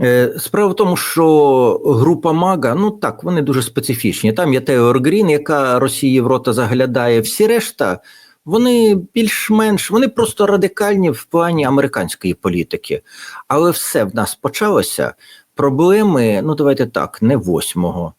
Е, Справа в тому, що група Мага, ну так, вони дуже специфічні. Там є Теор Грін, яка Росії в рота заглядає. Всі решта, вони більш-менш, вони просто радикальні в плані американської політики. Але все в нас почалося. Проблеми, ну давайте так, не 8-го.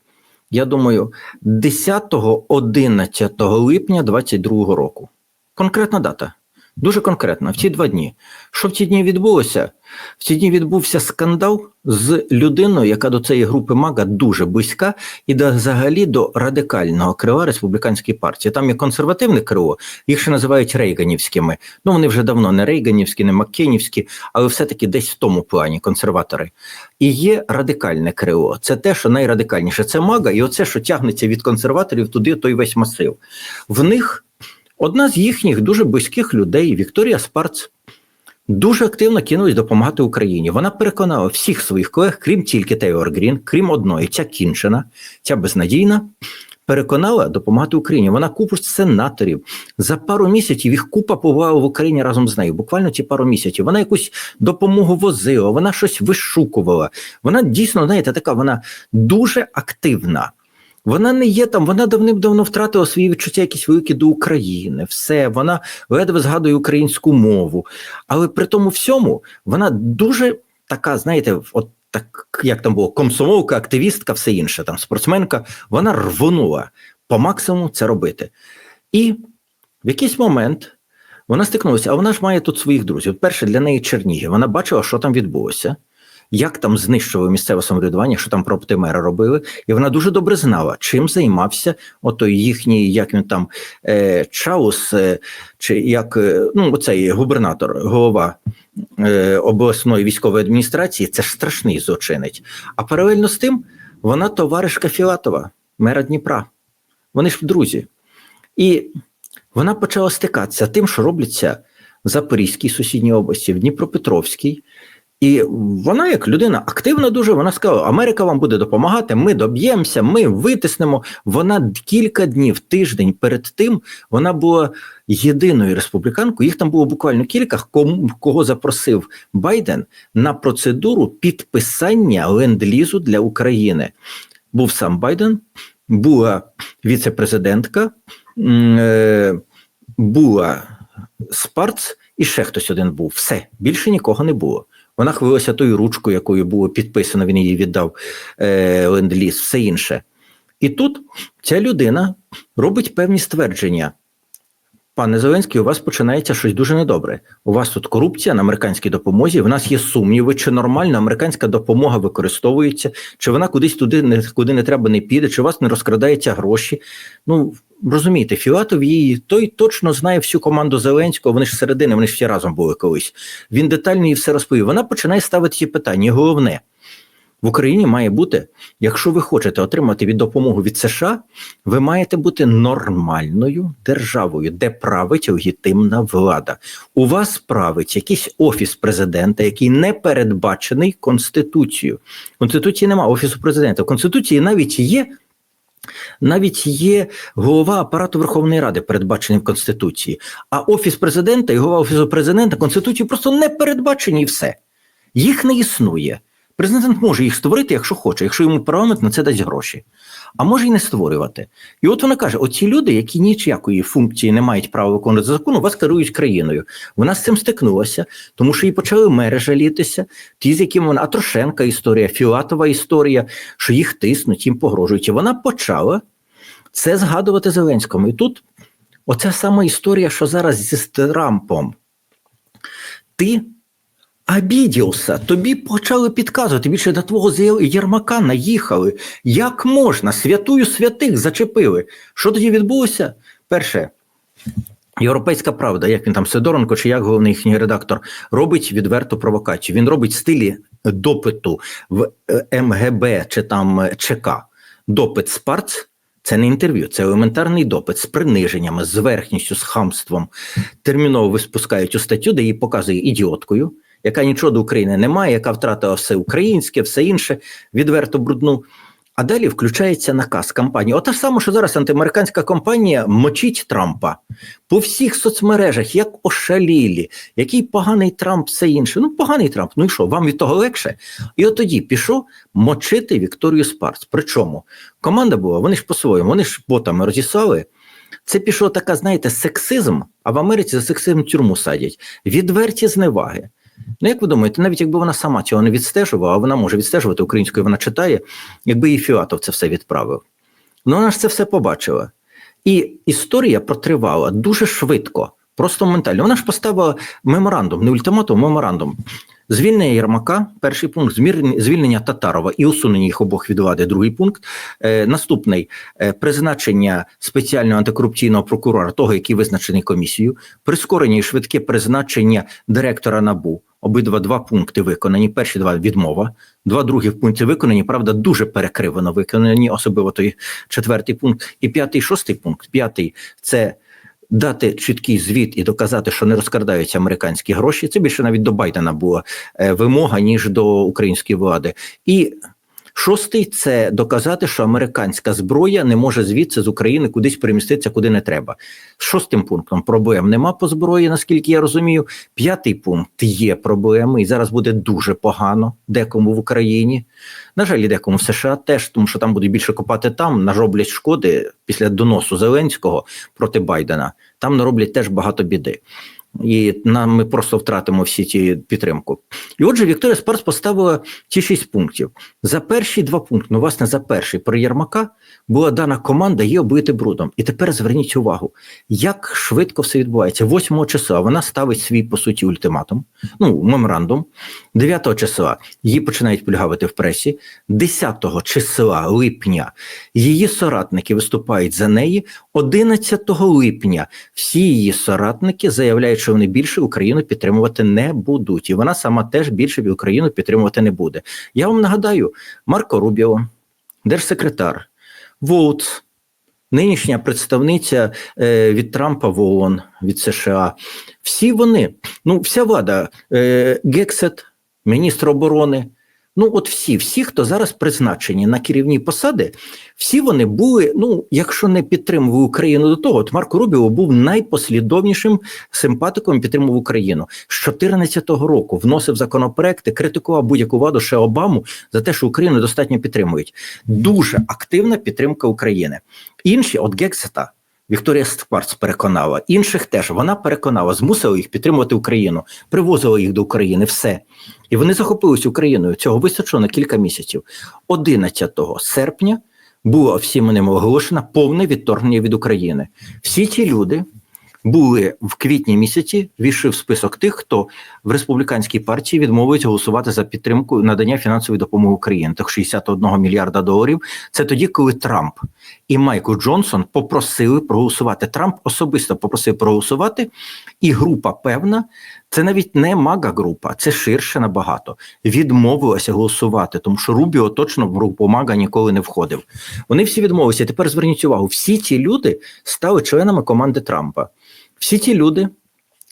Я думаю, 10-11 липня 22 року. Конкретна дата. Дуже конкретно, в ці два дні. Що в ці дні відбулося? В ці дні відбувся скандал з людиною, яка до цієї групи Мага дуже близька, і до, взагалі до радикального крила республіканської партії. Там є консервативне крило, їх ще називають рейганівськими. Ну вони вже давно не рейганівські, не маккенівські, але все-таки десь в тому плані консерватори. І є радикальне крило. Це те, що найрадикальніше. Це мага, і оце, що тягнеться від консерваторів туди, той весь масив. В них. Одна з їхніх дуже близьких людей, Вікторія Спарц, дуже активно кинулась допомагати Україні. Вона переконала всіх своїх колег, крім тільки Тейлор Грін, крім одної, ця кінчена, ця безнадійна, переконала допомагати Україні. Вона купу сенаторів. За пару місяців їх купа побувала в Україні разом з нею. Буквально ці пару місяців. Вона якусь допомогу возила, вона щось вишукувала. Вона дійсно, знаєте, така вона дуже активна. Вона не є там, вона давним-давно втратила свої відчуття якісь великі до України, все, вона ледве згадує українську мову. Але при тому всьому вона дуже така, знаєте, от так як там було, комсомолка, активістка, все інше, там спортсменка, вона рвонула по максимуму це робити. І в якийсь момент вона стикнулася, а вона ж має тут своїх друзів. Перше, для неї Чернігів. Вона бачила, що там відбулося як там знищували місцеве самоврядування, що там проптимери робили, і вона дуже добре знала, чим займався отой їхній, як він там е, Чаус, е, чи як е, ну оцей губернатор, голова е, обласної військової адміністрації. Це ж страшний злочинець. А паралельно з тим вона товаришка Філатова, мера Дніпра. Вони ж друзі. І вона почала стикатися тим, що робляться в Запорізькій сусідній області, в Дніпропетровській. І вона, як людина активна, дуже вона сказала: Америка вам буде допомагати. Ми доб'ємося, ми витиснемо. Вона кілька днів, тиждень перед тим вона була єдиною республіканкою. Їх там було буквально кілька, кому кого запросив Байден на процедуру підписання ленд-лізу для України. Був сам Байден, була віце-президентка, е, була Спарц, і ще хтось один був. Все більше нікого не було. Вона хвилилася тою ручкою, якою було підписано, він її віддав е, ленд-ліз, все інше. І тут ця людина робить певні ствердження. Пане Зеленський, у вас починається щось дуже недобре. У вас тут корупція на американській допомозі. В нас є сумніви, чи нормальна американська допомога використовується, чи вона кудись туди не куди не треба не піде, чи у вас не розкрадається гроші. Ну розумієте, Філатов її той точно знає всю команду Зеленського. Вони ж середини, вони ж всі разом були колись. Він детально їй все розповів. Вона починає ставити ці питання. Головне в Україні має бути, якщо ви хочете отримати від допомогу від США, ви маєте бути нормальною державою, де править легітимна влада. У вас править якийсь офіс президента, який не передбачений Конституцією. Конституції немає офісу президента. В Конституції навіть є. Навіть є голова апарату Верховної Ради, передбачений в Конституції, а офіс президента і голова офісу президента Конституції просто не передбачені і все. Їх не існує. Президент може їх створити, якщо хоче, якщо йому парламент на це дасть гроші, а може й не створювати. І от вона каже: оці люди, які ніякої функції не мають права виконувати закон, вас керують країною. Вона з цим стикнулася, тому що їй почали мери жалітися, ті, з якими вона Атрошенка історія, Філатова історія, що їх тиснуть, їм погрожують. І вона почала це згадувати Зеленському. І тут оця сама історія, що зараз зі Трампом. Ти обідівся, тобі почали підказувати, більше до твого Єрмака наїхали. Як можна? Святую святих зачепили. Що тоді відбулося? Перше, європейська правда, як він там Сидоренко, чи як головний їхній редактор, робить відверту провокацію. Він робить стилі допиту в е, МГБ чи там е, ЧК. Допит Спарц. Це не інтерв'ю, це елементарний допит з приниженнями, з верхністю, з хамством. Терміново виспускають у статтю, де її показує ідіоткою яка нічого до України не має, яка втратила все українське, все інше, відверто брудну. А далі включається наказ кампанії. Ота ж саме, що зараз антиамериканська компанія мочить Трампа по всіх соцмережах, як ошалілі, який поганий Трамп, все інше. Ну, поганий Трамп. Ну і що, вам від того легше? І от тоді пішов мочити Вікторію Спарц. Причому команда була, вони ж по-своєму, вони ж ботами розіслали. Це пішов така, знаєте, сексизм, а в Америці за сексизм тюрму садять. Відверті зневаги. Ну, як ви думаєте, навіть якби вона сама цього не відстежувала, а вона може відстежувати українською, вона читає, якби і Фіатов це все відправив. Ну, вона ж це все побачила. І історія протривала дуже швидко, просто моментально. Вона ж поставила меморандум, не ультиматум, меморандум. Звільнення Єрмака, перший пункт, звільнення Татарова і усунення їх обох від влади, другий пункт. Е, наступний е, призначення спеціального антикорупційного прокурора, того, який визначений комісією, прискорення і швидке призначення директора НАБУ. Обидва два пункти виконані. Перші два відмова, два другі пункти виконані. Правда, дуже перекривано виконані, особливо той четвертий пункт. І п'ятий, шостий пункт. П'ятий це дати чіткий звіт і доказати, що не розкрадаються американські гроші. Це більше навіть до Байдена була е, вимога ніж до української влади. І Шостий це доказати, що американська зброя не може звідси з України кудись переміститися, куди не треба. Шостим пунктом проблем нема по зброї, наскільки я розумію. П'ятий пункт є проблеми, і зараз буде дуже погано декому в Україні. На жаль, і декому в США теж, тому що там будуть більше копати там, нароблять шкоди після доносу Зеленського проти Байдена. Там нароблять теж багато біди. І нам ми просто втратимо всі ті підтримку. І отже, Вікторія Спарс поставила ті шість пунктів. За перші два пункти, ну, власне, за перший про Єрмака була дана команда її облити брудом. І тепер зверніть увагу, як швидко все відбувається. 8 числа вона ставить свій по суті ультиматум, ну меморандум. 9 числа її починають пільгавити в пресі. 10 числа липня її соратники виступають за неї. 11 липня всі її соратники заявляють, що вони більше Україну підтримувати не будуть, і вона сама теж більше Україну підтримувати не буде. Я вам нагадаю, Марко Рубіо, держсекретар, Воутс, нинішня представниця е, від Трампа в ООН, від США. Всі вони, ну, вся влада, е, Гексет, міністр оборони. Ну, от всі, всі, хто зараз призначені на керівні посади, всі вони були, ну, якщо не підтримували Україну до того, от Марко Рубіо був найпослідовнішим симпатиком підтримував Україну. З 2014 року вносив законопроекти, критикував будь-яку владу ще Обаму за те, що Україну достатньо підтримують. Дуже активна підтримка України. Інші, от Гексета, Вікторія Спарц переконала, інших теж вона переконала, змусила їх підтримувати Україну, привозила їх до України, все. І вони захопились Україною. Цього вистачило на кілька місяців. 11 серпня було всім ним оголошено повне відторгнення від України. Всі ті люди були в квітні місяці, війшли в список тих, хто в республіканській партії відмовується голосувати за підтримку надання фінансової допомоги Україні. Так 61 мільярда доларів. Це тоді, коли Трамп і Майкл Джонсон попросили проголосувати. Трамп особисто попросив проголосувати, і група певна. Це навіть не мага група, це ширше набагато. Відмовилася голосувати, тому що Рубіо точно в групу мага ніколи не входив. Вони всі відмовилися. Тепер зверніть увагу: всі ці люди стали членами команди Трампа. Всі ці люди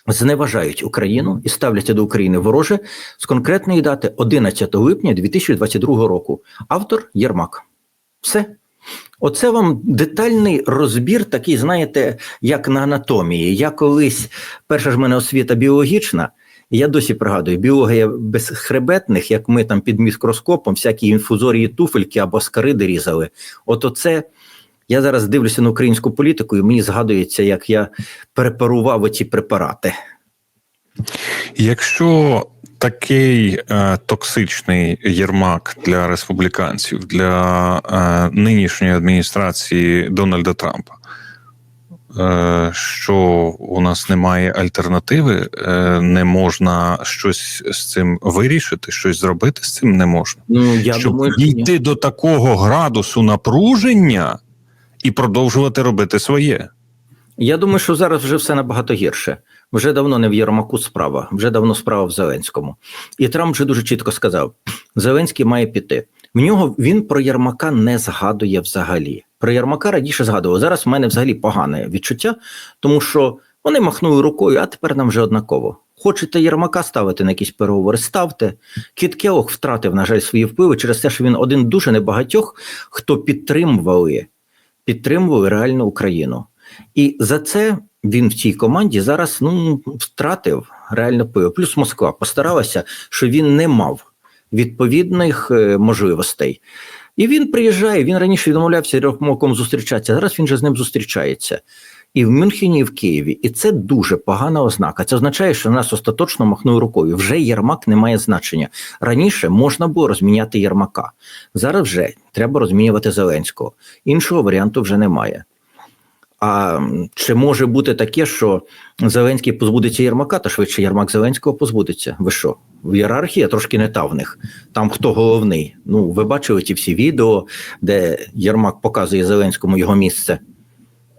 зневажають Україну і ставляться до України вороже з конкретної дати 11 липня 2022 року. Автор Єрмак. Все. Оце вам детальний розбір, такий, знаєте, як на анатомії. Я колись, перша ж мене освіта біологічна, і я досі пригадую, біологія безхребетних, як ми там під мікроскопом, всякі інфузорії туфельки або скариди різали. От оце. Я зараз дивлюся на українську політику, і мені згадується, як я препарував оці препарати. Якщо такий е, токсичний єрмак для республіканців, для е, нинішньої адміністрації Дональда Трампа, е, що у нас немає альтернативи, е, не можна щось з цим вирішити, щось зробити з цим не можна. Ну я Щоб думаю, що ні. дійти до такого градусу напруження і продовжувати робити своє. Я думаю, що зараз вже все набагато гірше. Вже давно не в Єрмаку справа, вже давно справа в Зеленському. І Трамп вже дуже чітко сказав: Зеленський має піти. В нього він про Єрмака не згадує взагалі. Про Єрмака раніше згадував. Зараз в мене взагалі погане відчуття, тому що вони махнули рукою, а тепер нам вже однаково. Хочете Єрмака ставити на якісь переговори? Ставте. Кіт Келох втратив, на жаль, свої впливи через те, що він один дуже небагатьох, хто підтримували, підтримували реальну Україну. І за це він в цій команді зараз ну, втратив реально пиво. Плюс Москва постаралася, що він не мав відповідних е, можливостей. І він приїжджає. Він раніше відмовлявся рахунком зустрічатися. Зараз він вже з ним зустрічається і в Мюнхені, і в Києві. І це дуже погана ознака. Це означає, що нас остаточно махнули рукою. Вже Єрмак не має значення. Раніше можна було розміняти Єрмака. Зараз вже треба розмінювати Зеленського. Іншого варіанту вже немає. А чи може бути таке, що Зеленський позбудеться Єрмака, та швидше Єрмак Зеленського позбудеться? Ви що? В ієрархія трошки не та в них. Там хто головний? Ну, ви бачили ті всі відео, де Єрмак показує Зеленському його місце.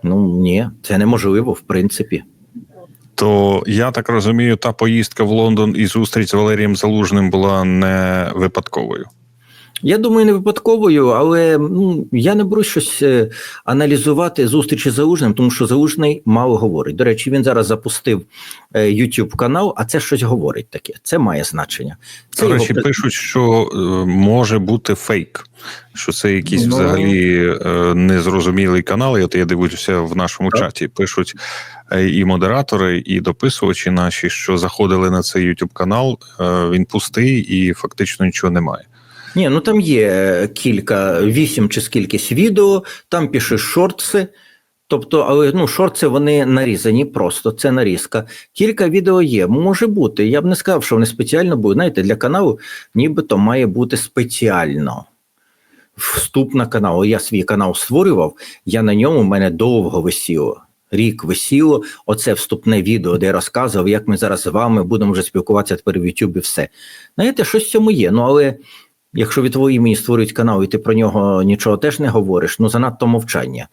Ну ні, це неможливо, в принципі. То я так розумію, та поїздка в Лондон і зустріч з Валерієм Залужним була не випадковою. Я думаю, не випадковою, але ну, я не беру щось е, аналізувати зустрічі з Залужним, тому що Залужний мало говорить. До речі, він зараз запустив е, YouTube канал, а це щось говорить таке. Це має значення. Це До речі, при- пишуть, що е, може бути фейк, що це якийсь Ну. взагалі незрозумілий канал. І от я дивлюся в нашому Так. чаті. Пишуть і модератори, і дописувачі наші, що заходили на цей YouTube канал. Він пустий і фактично нічого немає. Ні, ну там є е, кілька, вісім чи скількись відео, там пише шортси. Тобто, але ну, шорти вони нарізані просто, це нарізка. Кілька відео є, може бути. Я б не сказав, що вони спеціально будуть. Знаєте, для каналу нібито має бути спеціально. Вступ на канал. Я свій канал створював, я на ньому в мене довго висіло. Рік висіло, оце вступне відео, де я розказував, як ми зараз з вами будемо вже спілкуватися тепер в Ютубі. Все. Знаєте, щось в цьому є. Ну але якщо від твої імені створюють канал, і ти про нього нічого теж не говориш, ну занадто мовчання.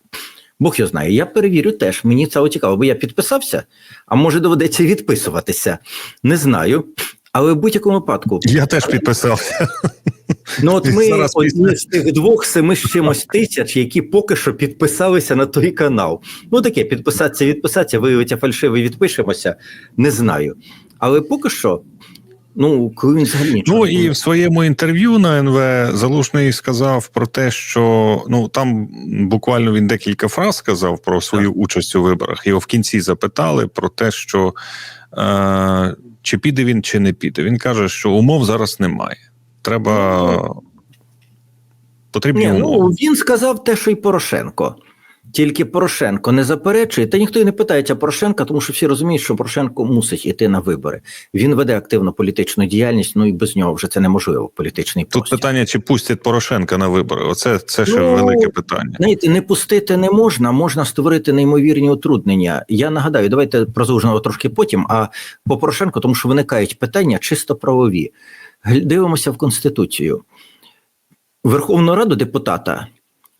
Бог його знає. Я перевірю теж. Мені це цікаво, бо я підписався, а може доведеться відписуватися. Не знаю. Але в будь-якому випадку, Я теж підписався. ну от ми Зараз одні з тих двох семи з чимось тисяч, які поки що підписалися на той канал. Ну таке, підписатися, відписатися, виявиться фальшивий, відпишемося. Не знаю. Але поки що, ну коли він взагалі нічого. Ну і в своєму інтерв'ю на НВ Залужний сказав про те, що ну там буквально він декілька фраз сказав про свою участь у виборах. Його в кінці запитали про те, що е, чи піде він, чи не піде. Він каже, що умов зараз немає. Треба потрібні Ні, ну він сказав те, що й Порошенко. Тільки Порошенко не заперечує, та ніхто і не питається Порошенка, тому що всі розуміють, що Порошенко мусить іти на вибори. Він веде активну політичну діяльність, ну і без нього вже це неможливо. Політичний Тут простір. питання, чи пустять Порошенка на вибори. Оце це ще Ну, велике питання. Знаєте, не пустити не можна, можна створити неймовірні утруднення. Я нагадаю, давайте про Залужного трошки потім. А по Порошенку, тому що виникають питання чисто правові. Дивимося в Конституцію. Верховну Раду депутата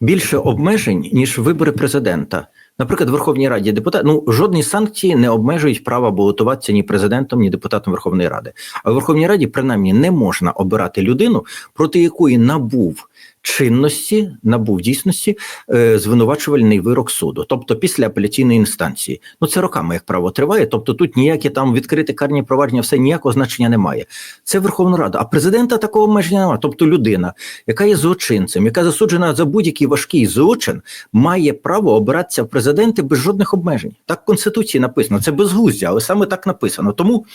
більше обмежень, ніж вибори президента. Наприклад, в Верховній Раді депутат, ну жодні санкції не обмежують права балотуватися ні президентом, ні депутатом Верховної Ради. А в Верховній Раді принаймні не можна обирати людину, проти якої набув чинності, набув дійсності е, звинувачувальний вирок суду, тобто після апеляційної інстанції. Ну це роками як право триває. Тобто тут ніякі там відкриті карні провадження, все ніякого значення немає. Це Верховна Рада. А президента такого обмеження немає. Тобто людина, яка є злочинцем, яка засуджена за будь-який важкий злочин, має право обиратися в президенти без жодних обмежень. Так в конституції написано. Це безглуздя, але саме так написано. Тому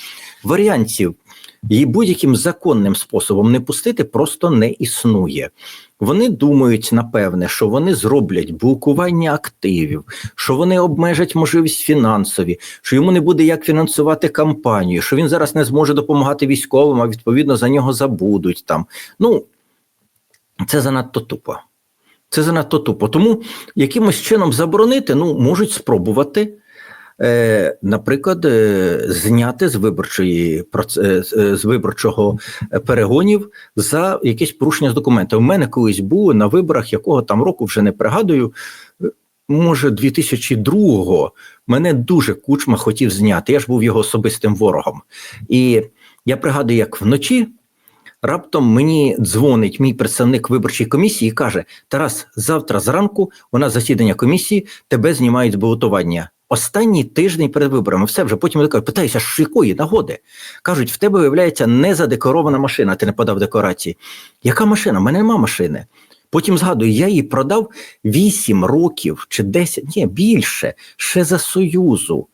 варіантів її будь-яким законним способом не пустити просто не існує. Вони думають, напевне, що вони зроблять блокування активів, що вони обмежать можливість фінансові, що йому не буде як фінансувати кампанію, що він зараз не зможе допомагати військовим, а відповідно за нього забудуть там. Ну це занадто тупо. Це занадто тупо. Тому якимось чином заборонити, ну можуть спробувати. Е, наприклад, е, зняти з виборчої е, з- виборчого перегонів за якесь порушення з документами. У мене колись було на виборах, якого там року вже не пригадую. Може, 2002-го мене дуже кучма хотів зняти. Я ж був його особистим ворогом. І я пригадую, як вночі раптом мені дзвонить мій представник виборчої комісії і каже: Тарас, завтра зранку у нас засідання комісії, тебе знімають з балотування. Останній тиждень перед виборами, все вже потім я кажу, питаюся, з якої нагоди? Кажуть, в тебе виявляється незадекорована машина, ти не подав декларації. Яка машина? У мене нема машини. Потім згадую, я її продав 8 років чи 10, ні, більше, ще за Союзу.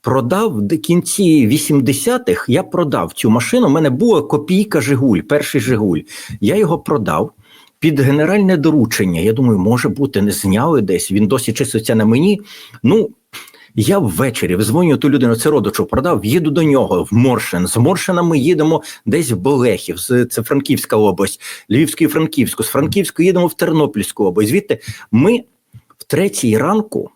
Продав до кінці 80-х, я продав цю машину. У мене була копійка Жигуль, перший Жигуль. Я його продав під генеральне доручення. Я думаю, може бути, не зняли десь. Він досі числиться на мені. Ну, я ввечері дзвоню ту людину, це родичу продав, їду до нього в Моршин. З Моршина ми їдемо десь в Болехів, це Франківська область, Львівську і Франківську. З Франківську їдемо в Тернопільську область. Звідти ми в третій ранку.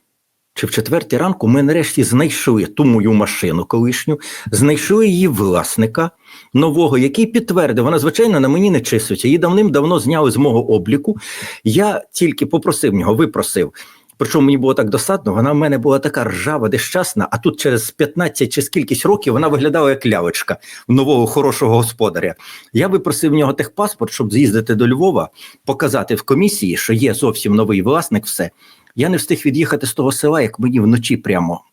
Чи в четвертій ранку ми нарешті знайшли ту мою машину колишню, знайшли її власника нового, який підтвердив, вона звичайно на мені не числиться. Її давним-давно зняли з мого обліку. Я тільки попросив нього, випросив. Причому мені було так досадно, вона в мене була така ржава, нещасна, а тут через 15 чи скількись років вона виглядала як лявочка нового хорошого господаря. Я випросив в нього техпаспорт, щоб з'їздити до Львова, показати в комісії, що є зовсім новий власник, все. Я не встиг від'їхати з того села, як мені вночі прямо.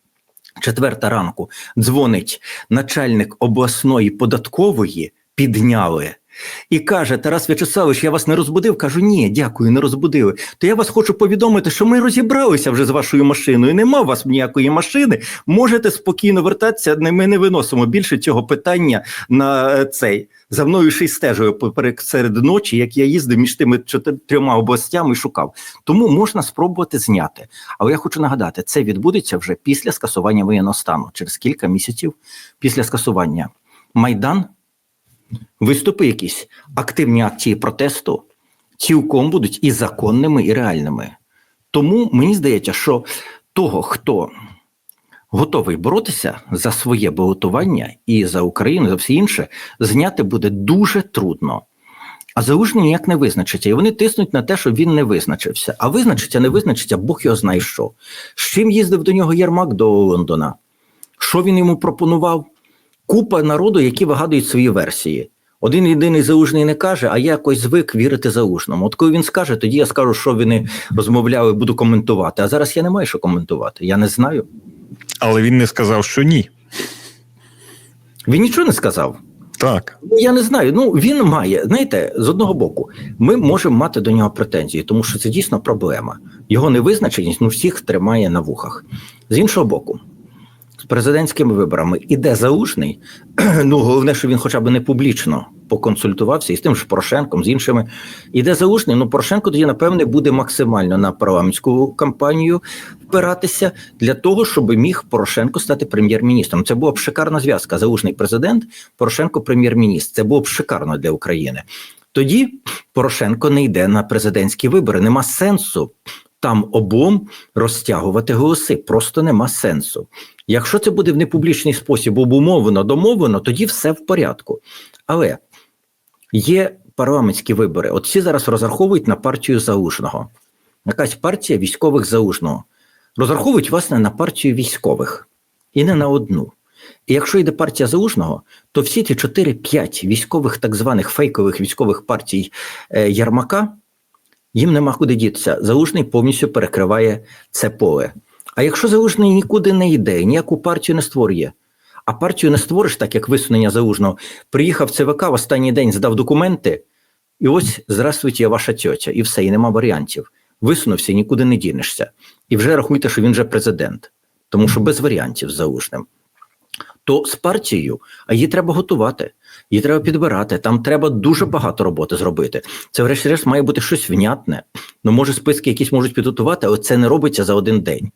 Четверта ранку дзвонить начальник обласної податкової, підняли. І каже: Тарас В'ячеславович, я вас не розбудив. Кажу, ні, дякую, не розбудили. То я вас хочу повідомити, що ми розібралися вже з вашою машиною. Нема у вас ніякої машини. Можете спокійно вертатися. Ми не виносимо більше цього питання на е, цей. За мною ще й стежою поперек серед ночі, як я їздив між тими чотир- трьома областями і шукав. Тому можна спробувати зняти. Але я хочу нагадати, це відбудеться вже після скасування воєнного стану, через кілька місяців після скасування. Майдан, виступи якісь, активні акції протесту цілком будуть і законними, і реальними. Тому мені здається, що того, хто готовий боротися за своє балотування і за Україну, за все інше, зняти буде дуже трудно. А залужний ніяк не визначиться, і вони тиснуть на те, щоб він не визначився. А визначиться, не визначиться, Бог його знає що. З чим їздив до нього Єрмак до Лондона? Що він йому пропонував? Купа народу, які вигадують свої версії. Один єдиний залужний не каже, а я якось звик вірити залужному. От коли він скаже, тоді я скажу, що вони розмовляли, буду коментувати. А зараз я не маю що коментувати. Я не знаю. Але він не сказав, що ні. Він нічого не сказав. Так. Ну, Я не знаю. Ну він має. Знаєте, з одного боку, ми можемо мати до нього претензії, тому що це дійсно проблема. Його невизначеність ну всіх тримає на вухах. З іншого боку, президентськими виборами іде залужний. Ну головне, що він хоча б не публічно поконсультувався і з тим ж Порошенком, з іншими. Іде залужний. Ну Порошенко тоді, напевне, буде максимально на парламентську кампанію впиратися для того, щоб міг Порошенко стати прем'єр-міністром. Це була б шикарна зв'язка. Залужний президент, Порошенко прем'єр-міністр. Це було б шикарно для України. Тоді Порошенко не йде на президентські вибори. Нема сенсу там обом розтягувати голоси. Просто нема сенсу. Якщо це буде в непублічний спосіб обумовлено, домовлено, тоді все в порядку. Але є парламентські вибори. От всі зараз розраховують на партію залужного. Якась партія військових залужного. Розраховують, власне, на партію військових і не на одну. І якщо йде партія залужного, то всі ті 4-5 військових, так званих фейкових військових партій е, Ярмака, їм нема куди дітися. Залужний повністю перекриває це поле. А якщо залужний нікуди не йде, ніяку партію не створює, а партію не створиш, так як висунення залужного, приїхав ЦВК в останній день, здав документи, і ось здравствуйте, я ваша тьотя, і все, і нема варіантів. Висунувся, нікуди не дінешся. І вже рахуйте, що він вже президент, тому що без варіантів з залужним. То з партією, а її треба готувати, її треба підбирати. Там треба дуже багато роботи зробити. Це, врешті-решт, має бути щось внятне. Ну, може, списки якісь можуть підготувати, але це не робиться за один день.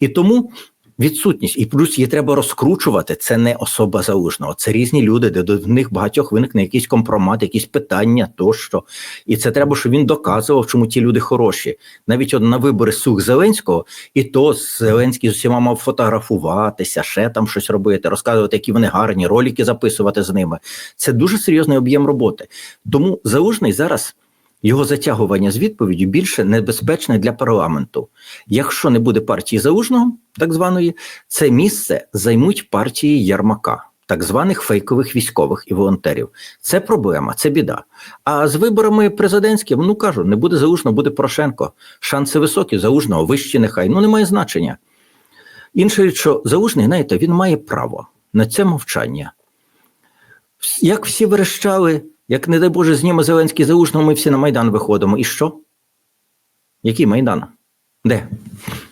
І тому відсутність, і плюс її треба розкручувати. Це не особа залужного, це різні люди, де до них багатьох виникне якийсь компромат, якісь питання тощо. І це треба, щоб він доказував, чому ті люди хороші. Навіть на вибори сух Зеленського, і то Зеленський з усіма мав фотографуватися, ще там щось робити, розказувати, які вони гарні, ролики записувати з ними. Це дуже серйозний об'єм роботи. Тому залужний зараз. Його затягування з відповіддю більше небезпечне для парламенту. Якщо не буде партії залужного, так званої, це місце займуть партії Ярмака, так званих фейкових військових і волонтерів. Це проблема, це біда. А з виборами президентськими, ну кажу, не буде залужного, буде Порошенко. Шанси високі, залужного, вищі нехай. Ну немає значення. Інша річ, що залужний, знаєте, він має право на це мовчання. Як всі верещали, як, не дай Боже, зніме Зеленський залужного, ми всі на Майдан виходимо. І що? Який Майдан? Де?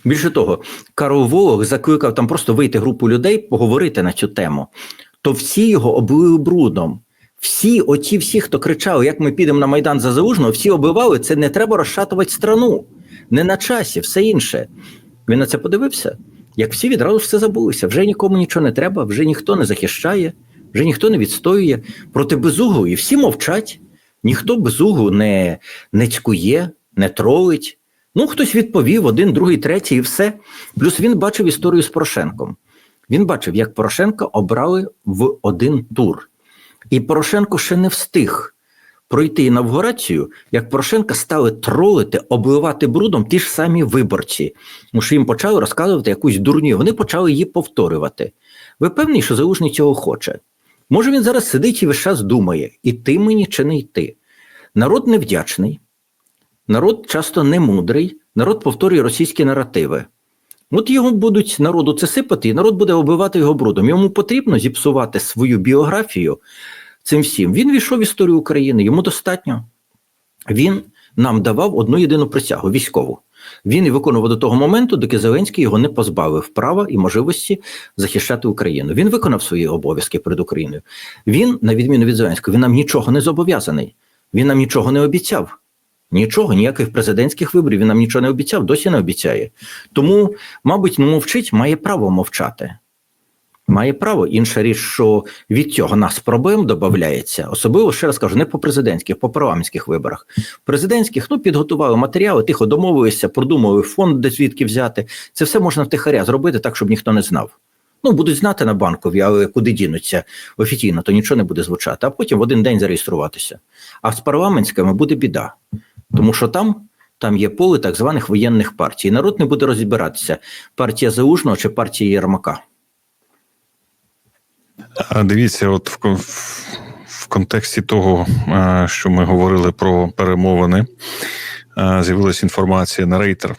Більше того, Карл Волох закликав там просто вийти групу людей, поговорити на цю тему. То всі його облили брудом. Всі, оті всі, хто кричали, як ми підемо на Майдан за Залужного, всі обливали, це не треба розшатувати страну. Не на часі, все інше. Він на це подивився. Як всі відразу все забулися. Вже нікому нічого не треба, вже ніхто не захищає, вже ніхто не відстоює. Проти безуглої всі мовчать, ніхто безуглу не, не цькує, не тролить. Ну, хтось відповів, один, другий, третій, і все. Плюс він бачив історію з Порошенком. Він бачив, як Порошенка обрали в один тур. І Порошенко ще не встиг пройти інавгурацію, як Порошенка стали тролити, обливати брудом ті ж самі виборці. Тому що їм почали розказувати якусь дурню. Вони почали її повторювати. Ви певні, що Залужний цього хоче? Може, він зараз сидить і весь час думає, іти мені чи не йти. Народ невдячний, народ часто немудрий, народ повторює російські наративи. От його будуть народу це сипати, і народ буде оббивати його брудом. Йому потрібно зіпсувати свою біографію цим всім. Він війшов в історію України, йому достатньо. Він нам давав одну єдину присягу військову. Він і виконував до того моменту, доки Зеленський його не позбавив права і можливості захищати Україну. Він виконав свої обов'язки перед Україною. Він, на відміну від Зеленського, він нам нічого не зобов'язаний. Він нам нічого не обіцяв. Нічого, ніяких президентських виборів він нам нічого не обіцяв, досі не обіцяє. Тому, мабуть, ну мовчить, має право мовчати. Має право. Інша річ, що від цього нас проблем додається. Особливо, ще раз кажу, не по президентських, по парламентських виборах. Президентських ну підготували матеріали, тихо домовилися, продумали фонд, де звідки взяти. Це все можна втихаря зробити так, щоб ніхто не знав. Ну, будуть знати на банкові, але куди дінуться офіційно, то нічого не буде звучати, а потім в один день зареєструватися. А з парламентськими буде біда, тому що там. Там є поле так званих воєнних партій. Народ не буде розбиратися, партія Залужного чи партія Єрмака. Дивіться, от в, в контексті того, е, що ми говорили про перемовини, е, з'явилася інформація на рейтер.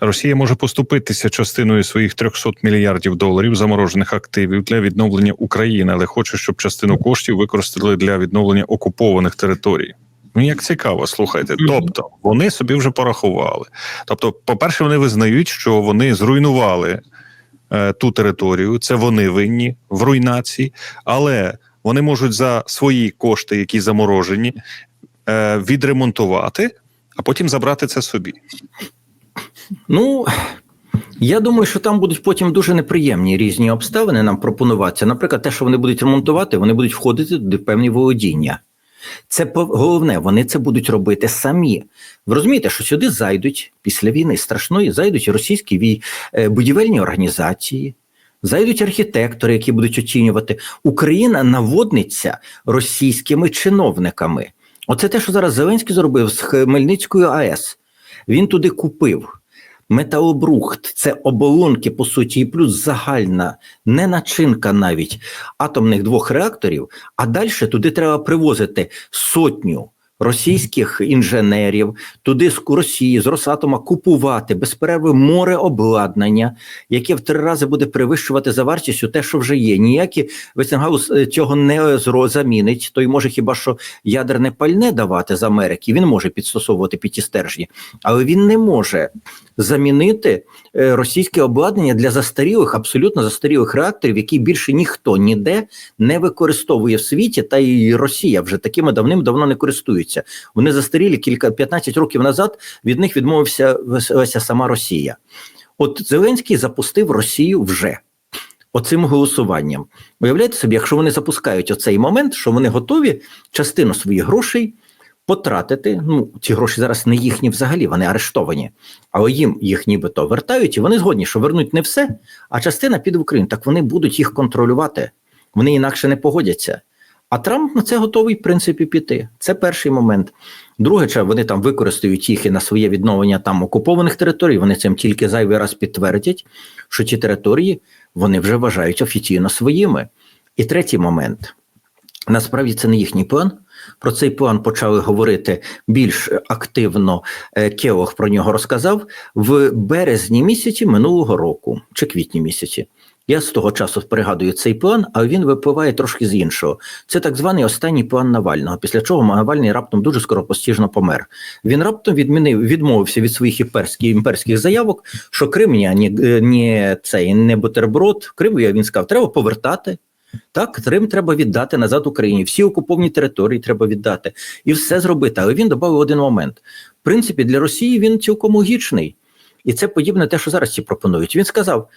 Росія може поступитися частиною своїх 300 мільярдів доларів заморожених активів для відновлення України, але хоче, щоб частину коштів використали для відновлення окупованих територій. Ну, як цікаво, слухайте. Тобто, вони собі вже порахували. Тобто, по-перше, вони визнають, що вони зруйнували ту територію, це вони винні в руйнації, але вони можуть за свої кошти, які заморожені, е, відремонтувати, а потім забрати це собі. Ну, я думаю, що там будуть потім дуже неприємні різні обставини нам пропонуватися. Наприклад, те, що вони будуть ремонтувати, вони будуть входити туди в певні володіння. Це головне, вони це будуть робити самі. Ви розумієте, що сюди зайдуть після війни страшної, зайдуть російські е, будівельні організації, зайдуть архітектори, які будуть оцінювати. Україна наводниться російськими чиновниками. Оце те, що зараз Зеленський зробив з Хмельницькою АЕС. Він туди купив металобрухт, це оболонки, по суті, і плюс загальна, не начинка навіть атомних двох реакторів, а далі туди треба привозити сотню. Російських інженерів туди з Росії, з Росатома купувати без перерви море обладнання, яке в три рази буде перевищувати за вартістю те, що вже є. Ніякі Вестінгаус е, цього не замінить. Той може хіба що ядерне пальне давати з Америки. Він може підстосовувати під але він не може замінити е, російське обладнання для застарілих, абсолютно застарілих реакторів, які більше ніхто ніде не використовує в світі, та й Росія вже такими давним-давно не користується. Вони застарілі кілька 15 років назад. Від них відмовився сама Росія. От Зеленський запустив Росію вже. Оцим голосуванням. Уявляєте собі, якщо вони запускають оцей момент, що вони готові частину своїх грошей потратити. Ну, ці гроші зараз не їхні взагалі, вони арештовані, але їм їх нібито вертають, і вони згодні, що вернуть не все, а частина піде в Україну. Так вони будуть їх контролювати, вони інакше не погодяться. А Трамп на це готовий, в принципі, піти. Це перший момент. Друге, чи вони там використають їх і на своє відновлення там окупованих територій. Вони цим тільки зайвий раз підтвердять, що ці території вони вже вважають офіційно своїми. І третій момент. Насправді це не їхній план, Про цей план почали говорити більш активно. е, Келох про нього розказав в березні місяці минулого року чи квітні місяці. Я з того часу пригадую цей план, а він випливає трошки з іншого. Це так званий останній план Навального, після чого Навальний раптом дуже скоропостіжно помер. Він раптом відмінив, відмовився від своїх імперських, імперських заявок, що Крим ні, ні, ні цей не бутерброд. Крим він сказав, треба повертати. Так, Крим треба віддати назад Україні. Всі окуповані території треба віддати і все зробити. Але він додав один момент. В принципі, для Росії він цілком логічний. І це подібне те, що зараз ці пропонують. Він сказав,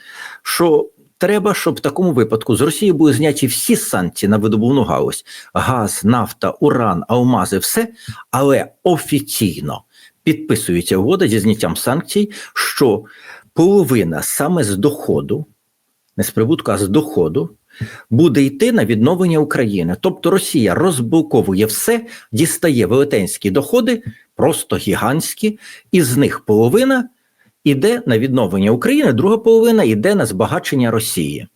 що треба, щоб в такому випадку з Росії були зняті всі санкції на видобувну галузь: газ, нафта, уран, алмази, все, але офіційно підписується угода зі зняттям санкцій, що половина саме з доходу, не з прибутку, а з доходу. Буде йти на відновлення України, тобто Росія розблоковує все, дістає велетенські доходи, просто гігантські, і з них половина іде на відновлення України, друга половина йде на збагачення Росії.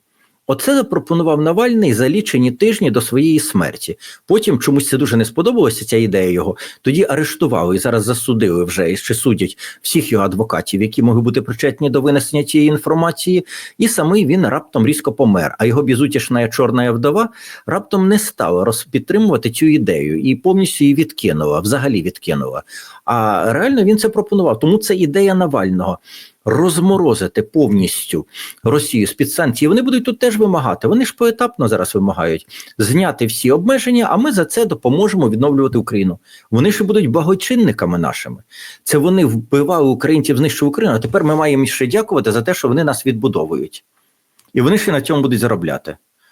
Оце запропонував Навальний за лічені тижні до своєї смерті. Потім чомусь це дуже не сподобалося, ця ідея його. Тоді арештували і зараз засудили вже і ще судять всіх його адвокатів, які могли бути причетні до винесення цієї інформації. І самий він раптом різко помер. А його безутішна чорна вдова раптом не стала розпідтримувати цю ідею і повністю її відкинула, взагалі відкинула. А реально він це пропонував. Тому це ідея Навального. Розморозити повністю Росію з під санкцій. Вони будуть тут теж вимагати. Вони ж поетапно зараз вимагають зняти всі обмеження, а ми за це допоможемо відновлювати Україну. Вони ще будуть багочинниками нашими. Це вони вбивали українців, знищили Україну. А тепер ми маємо ще дякувати за те, що вони нас відбудовують. І вони ще на цьому будуть заробляти.